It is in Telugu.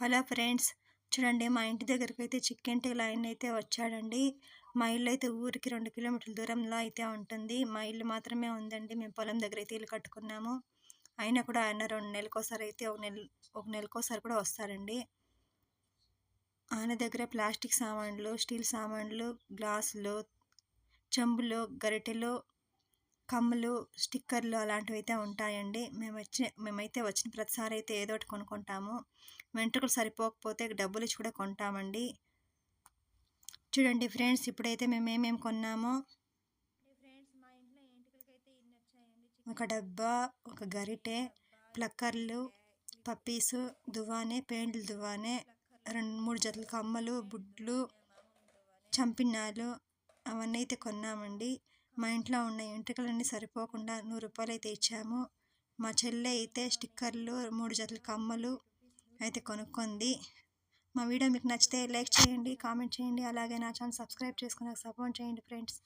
Hello friends. చూడండి మా ఇంటి దగ్గరికి అయితే చిక్కింటి లైన్ అయితే వచ్చాడండి. మా ఇల్లు అయితే ఊరికి రెండు కిలోమీటర్ల దూరంలో అయితే ఉంటుంది. మా ఇల్లు మాత్రమే ఉందండి. మేము పొలం దగ్గర అయితే ఇల్లు కట్టుకున్నాము. అయినా కూడా ఆయన రెండు నెలలకోసారి అయితే ఒక నెల ఒక నెలకోసారి కూడా వస్తారండి. ఆయన దగ్గర ప్లాస్టిక్ సామాన్లు స్టీల్ సామాన్లు గ్లాసులు చెంబులు గరిటెలు కమ్ములు స్టిక్కర్లు అలాంటివి అయితే ఉంటాయండి. మేము వచ్చి మేమైతే వచ్చిన ప్రతిసారి అయితే ఏదో ఒకటి కొనుక్కుంటాము. వెంట్రుకలు సరిపోకపోతే డబ్బులు ఇచ్చి కూడా కొంటామండి. చూడండి ఫ్రెండ్స్ ఇప్పుడైతే మేము ఏమేమి కొన్నామో. ఒక డబ్బా ఒక గరిటె ప్లక్కర్లు పప్పీసు దువానే పెయింట్లు దువానే రెండు మూడు జతల కమ్మలు బుడ్లు చంపినాలు అవన్నీ అయితే కొన్నామండి. మా ఇంట్లో ఉన్న ఎంట్రుకలన్నీ సరిపోకుండా నూరు రూపాయలు అయితే ఇచ్చాము మా చెల్లె అయితే స్టిక్కర్లు మూడు జతల కమ్మలు అయితే కొనుక్కుంది. మా వీడియో మీకు నచ్చితే లైక్ చేయండి కామెంట్ చేయండి. అలాగే నా ఛానల్ సబ్స్క్రైబ్ చేసుకుని సపోర్ట్ చేయండి ఫ్రెండ్స్.